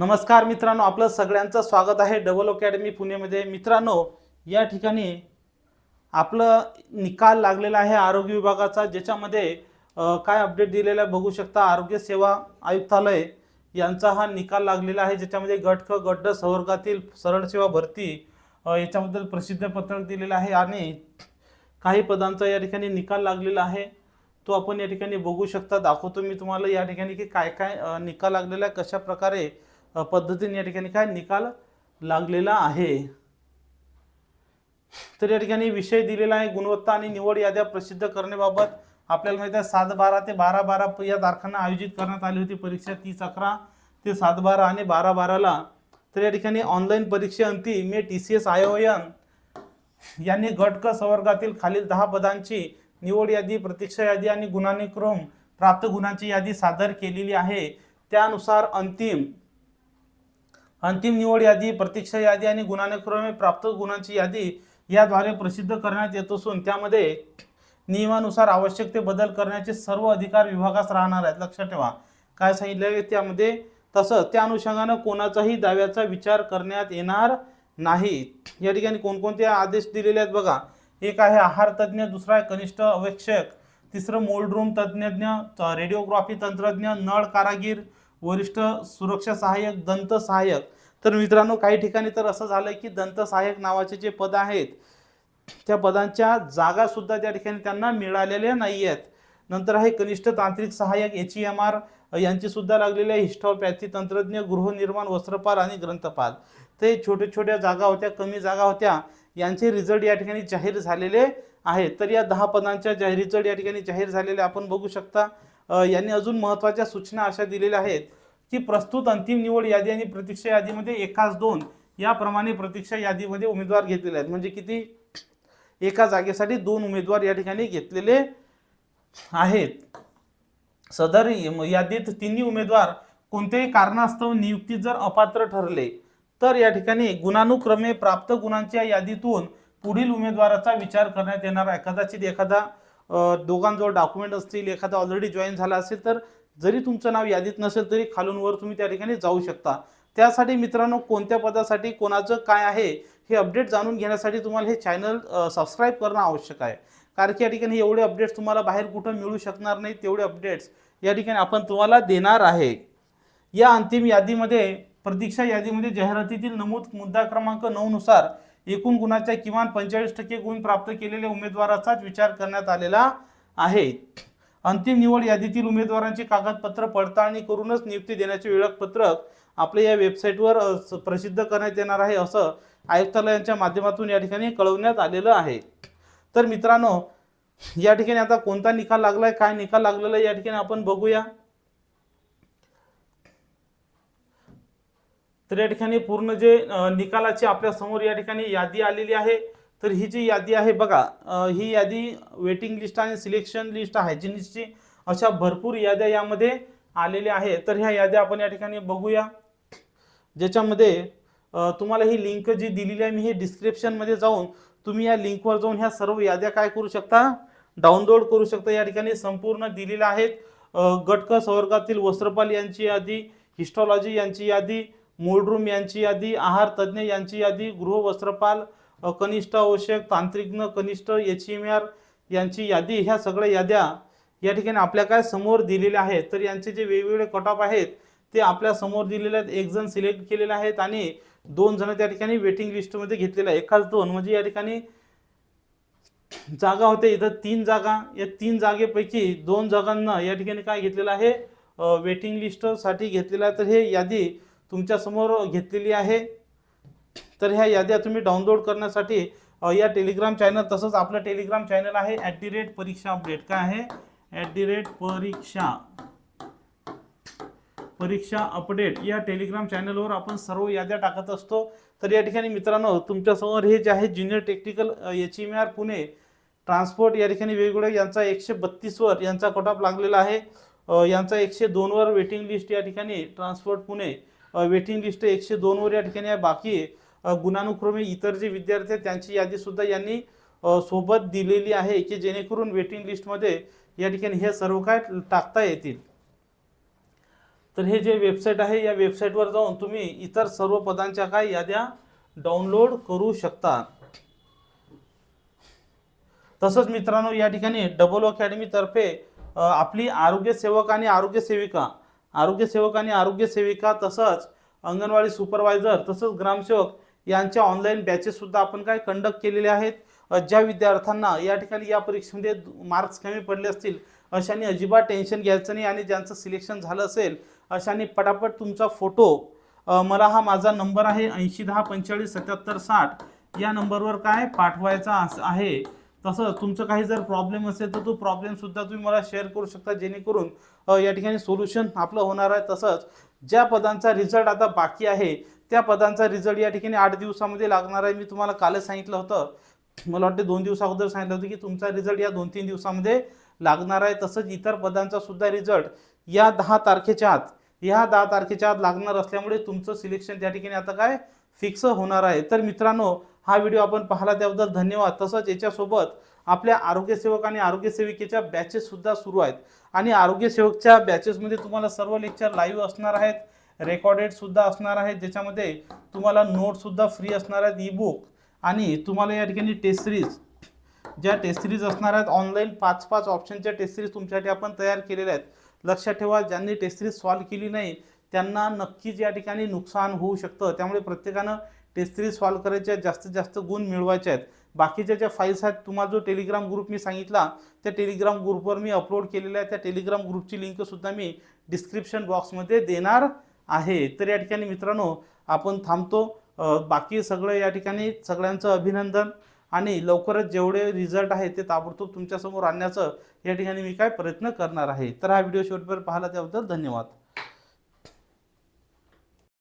नमस्कार मित्रांनो आपलं सगळ्यांचं स्वागत आहे डबल अकॅडमी पुणेमध्ये. मित्रांनो या ठिकाणी आपलं निकाल लागलेला आहे आरोग्य विभागाचा ज्याच्यामध्ये काय अपडेट दिलेला आहे बघू शकता. आरोग्य सेवा आयुक्तालय यांचा हा निकाल लागलेला आहे ज्याच्यामध्ये गट क गड्ड संवर्गातील सरळ सेवा भरती याच्याबद्दल प्रसिद्ध पत्रक दिलेलं आहे आणि काही पदांचा या ठिकाणी निकाल लागलेला आहे. तो आपण या ठिकाणी बघू शकता. दाखवतो मी तुम्हाला या ठिकाणी की काय काय निकाल लागलेला आहे कशा प्रकारे पद्धतीने या ठिकाणी काय निकाल लागलेला आहे? तर या ठिकाणी विषय दिलेला आहे. गुणवत्ता आणि निवड याद्या प्रसिद्ध करण्याबाबत आपल्याला माहिती आहे सात बारा ते बारा बारा या तारखांना आयोजित करण्यात आली होती. परीक्षा तीस अकरा ते सात बारा आणि बारा बाराला. तर या ठिकाणी ऑनलाईन परीक्षेअंती मे टी सी एस आयोयन यांनी गटक संवर्गातील खालील दहा पदांची निवड यादी प्रतीक्षा यादी आणि गुणानुक्रम प्राप्त गुणांची यादी सादर केलेली आहे. त्यानुसार अंतिम अंतिम निवड यादी प्रतीक्षा यादी आणि गुणानुक्रमे प्राप्त गुणांची यादी याद्वारे प्रसिद्ध करण्यात येत असून त्यामध्ये नियमानुसार आवश्यक ते बदल करण्याचे सर्व अधिकार विभागास राहणार आहेत. लक्षात ठेवा. काय सांगितलं आहे त्यामध्ये? तसं त्या अनुषंगानं कोणाचाही दाव्याचा विचार करण्यात येणार नाही. या ठिकाणी कोणकोणते आदेश दिलेले आहेत बघा. एक आहे आहार तज्ज्ञ दुसरा आहे कनिष्ठ अवेक्षक तिसरं मोल्ड रूम तज्ज्ञ रेडिओग्राफी तंत्रज्ञ नळ कारागीर वरिष्ठ सुरक्षा सहाय्यक दंत सहाय्यक. तर मित्रांनो काही ठिकाणी तर असं झालं की दंत सहाय्यक नावाचे जे पद आहेत त्या पदांच्या जागा सुद्धा त्या ठिकाणी त्यांना मिळालेल्या नाही आहेत नंतर आहे कनिष्ठ तांत्रिक सहाय्यक एच ई एम आर यांची सुद्धा लागलेली आहे हिस्टॉपॅथी तंत्रज्ञ गृहनिर्माण वस्त्रपाल आणि ग्रंथपाल. ते छोट्या छोट्या जागा होत्या कमी जागा होत्या यांचे रिझल्ट या ठिकाणी जाहीर झालेले आहेत. तर या दहा पदांच्या रिझल्ट या ठिकाणी जाहीर झालेले आपण बघू शकता. यांनी अजून महत्त्वाच्या सूचना अशा दिलेल्या आहेत की प्रस्तुत अंतिम निवड यादी आणि प्रतीक्षा यादीमध्ये एकाच दोन याप्रमाणे प्रतीक्षा यादीमध्ये उमेदवार घेतलेले आहेत. म्हणजे किती? एका जागेसाठी दोन उमेदवार या ठिकाणी घेतलेले आहेत. सदर यादीत तिन्ही उमेदवार कोणत्याही कारणास्तव नियुक्ती जर अपात्र ठरले तर या ठिकाणी गुणानुक्रमे प्राप्त गुणांच्या यादीतून पुढील उमेदवाराचा विचार करण्यात येणार आहे. कदाचित एखादा दोघांजवळ डॉक्युमेंट असतील एखादा ऑलरेडी जॉईन झाला असेल तर जरी तुमचं नाव यादीत नसेल तरी खालून वर तुम्ही त्या ठिकाणी जाऊ शकता. त्यासाठी मित्रांनो कोणत्या पदासाठी कोणाचं काय आहे हे अपडेट जाणून घेण्यासाठी तुम्हाला हे चॅनल सबस्क्राईब करणं आवश्यक आहे. कारण की या ठिकाणी एवढे अपडेट्स तुम्हाला बाहेर कुठं मिळू शकणार नाही तेवढे अपडेट्स या ठिकाणी आपण तुम्हाला देणार आहे. या अंतिम यादीमध्ये प्रतीक्षा यादीमध्ये जाहिरातीतील नमूद मुद्दा क्रमांक नऊनुसार नुसार एकूण गुणाच्या किमान पंचेचाळीस टक्के गुण प्राप्त केलेल्या उमेदवाराचाच विचार करण्यात आलेला आहे. अंतिम निवड यादीतील उमेदवारांची कागदपत्र पडताळणी करूनच नियुक्ती देण्याचे वेळापत्रक आपल्या या वेबसाईटवर प्रसिद्ध करण्यात येणार आहे असं आयुक्तालयांच्या माध्यमातून या ठिकाणी कळवण्यात आलेलं आहे. तर मित्रांनो या ठिकाणी आता कोणता निकाल लागलाय काय निकाल लागलेला आहे या ठिकाणी आपण बघूया. तर या ठिकाणी पूर्ण जे निकालाची आपल्यासमोर या ठिकाणी यादी आलेली आहे. तर ही जी यादी आहे बघा ही यादी वेटिंग लिस्ट आणि सिलेक्शन लिस्ट आहे. जिनिसची अशा भरपूर याद्या यामध्ये आलेल्या आहे तर ह्या याद्या आपण या ठिकाणी बघूया. ज्याच्यामध्ये तुम्हाला ही लिंक जी दिलेली आहे मी हे डिस्क्रिप्शनमध्ये जाऊन तुम्ही या लिंकवर जाऊन ह्या सर्व याद्या काय करू शकता? डाउनलोड करू शकता. या ठिकाणी संपूर्ण दिलेल्या आहेत. गटक संवर्गातील वस्त्रपाल यांची यादी हिस्टॉलॉजी यांची यादी मोलरूम यांची यादी आहार तज्ज्ञ यांची यादी गृह वस्त्रपाल कनिष्ठ आवश्यक तांत्रिज्ञ कनिष्ठ एच एम आर यांची यादी ह्या सगळ्या याद्या या ठिकाणी आपल्या काय समोर दिलेल्या आहेत तर यांचे जे वेगवेगळे कट ऑफ आहेत ते आपल्यासमोर दिलेले आहेत एक जण सिलेक्ट केलेले आहेत आणि दोन जण त्या ठिकाणी वेटिंग लिस्टमध्ये घेतलेले आहे एकाच दोन म्हणजे या ठिकाणी जागा होते इथं तीन जागा या तीन जागेपैकी दोन जागांना या ठिकाणी काय घेतलेलं आहे वेटिंग लिस्टसाठी घेतलेलं आहे. तर हे यादी तुमच्यासमोर घेतलेली आहे. तर ह्या याद्या तुम्ही डाउनलोड करण्यासाठी या टेलिग्राम चॅनल तसंच आपलं टेलिग्राम चॅनल आहे ॲट दी रेट परीक्षा अपडेट काय आहे? ॲट दी रेट परीक्षा. परीक्षा अपडेट या टेलिग्राम चॅनलवर आपण सर्व याद्या टाकत असतो. तर या ठिकाणी मित्रांनो तुमच्यासमोर हे जे आहे junior technical H M R Pune transport या ठिकाणी वेगवेगळ्या यांचा एकशे बत्तीसवर यांचा कट ऑफ लागलेला आहे. यांचा एकशे दोनवर वेटिंग लिस्ट या ठिकाणी ट्रान्सपोर्ट पुणे. वेटिंग लिस्ट एकशे दोनवर या ठिकाणी आहे. बाकी गुणानुक्रमे इतर जे विद्यार्थी आहेत त्यांची यादीसुद्धा यांनी सोबत दिलेली आहे की जेणेकरून वेटिंग लिस्टमध्ये या ठिकाणी हे सर्व काय टाकता येतील. तर हे जे वेबसाईट आहे या वेबसाईटवर जाऊन तुम्ही इतर सर्व पदांच्या काय याद्या डाउनलोड करू शकता. तसंच मित्रांनो या ठिकाणी डबल अकॅडमीतर्फे आपली आरोग्य सेवक आणि आरोग्य सेविका आरोग्य सेवक आणि आरोग्य सेविका तसंच अंगणवाडी सुपरवायझर तसंच ग्रामसेवक यांच्या ऑनलाईन बॅचेससुद्धा आपण काय कंडक्ट केलेले आहेत? ज्या विद्यार्थ्यांना या ठिकाणी या परीक्षेमध्ये मार्क्स कमी पडले असतील अशांनी अजिबात टेन्शन घ्यायचं नाही आणि ज्यांचं सिलेक्शन झालं असेल अशांनी पटापट तुमचा फोटो मला हा माझा नंबर आहे ऐंशी दहा पंचेचाळीस सत्याहत्तर साठ या नंबरवर काय पाठवायचा असं आहे? तसंच तुमचं काही जर प्रॉब्लेम असेल तर तो प्रॉब्लेम सुद्धा तुम्ही मला शेअर करू शकता. जेणेकरून या ठिकाणी सोल्युशन आपलं होणार आहे तसंच ज्या पदांचा रिझल्ट आता बाकी आहे त्या पदांचा रिझल्ट या ठिकाणी आठ दिवसामध्ये लागणार आहे. मी तुम्हाला कालच सांगितलं होतं. मला वाटते दोन दिवस अगोदर सांगितलं होतं की तुमचा रिझल्ट या दोन तीन दिवसामध्ये लागणार आहे. तसंच इतर पदांचा सुद्धा रिझल्ट या दहा तारखेच्या आत या दहा तारखेच्या आत लागणार असल्यामुळे तुमचं सिलेक्शन त्या ठिकाणी आता काय फिक्स होणार आहे. तर मित्रांनो हा व्हिडिओ आपण पाहिला त्याबद्दल धन्यवाद. तसंच याच्यासोबत आपल्या आरोग्यसेवक आणि आरोग्यसेविकेच्या बॅचेससुद्धा सुरू आहेत. आणि आरोग्यसेवकच्या बॅचेसमध्ये तुम्हाला सर्व लेक्चर लाईव्ह असणार आहेत. रेकॉर्डेडसुद्धा असणार आहेत. ज्याच्यामध्ये तुम्हाला नोटसुद्धा फ्री असणार आहेत ई बुक आणि तुम्हाला या ठिकाणी टेस्ट सिरीज ज्या टेस्ट सिरीज असणार आहेत ऑनलाईन पाच पाच ऑप्शनच्या टेस्ट सिरीज तुमच्यासाठी आपण तयार केलेल्या आहेत. लक्षात ठेवा ज्यांनी टेस्ट सिरीज सॉल्व्ह केली नाही त्यांना नक्कीच या ठिकाणी नुकसान होऊ शकतं. त्यामुळे प्रत्येकानं टेस्ट सिरीज सॉल्व करायचे आहेत जास्तीत जास्त गुण मिळवायचे आहेत. बाकीच्या ज्या फाईल्स आहेत तुम्हाला जो टेलिग्राम ग्रुप मी सांगितला त्या टेलिग्राम ग्रुपवर मी अपलोड केलेला आहे त्या टेलिग्राम ग्रुपची लिंकसुद्धा मी डिस्क्रिप्शन बॉक्समध्ये देणार आहे. तर या ठिकाणी मित्रांनो आपण थांबतो. बाकी सगळं या ठिकाणी सगळ्यांचं अभिनंदन आणि लवकरच जेवढे रिझल्ट आहे ते ताबडतोब तुमच्यासमोर आणण्याचं या ठिकाणी मी काय प्रयत्न करणार आहे. तर हा व्हिडिओ शेवटपर्यंत पाहिला त्याबद्दल धन्यवाद.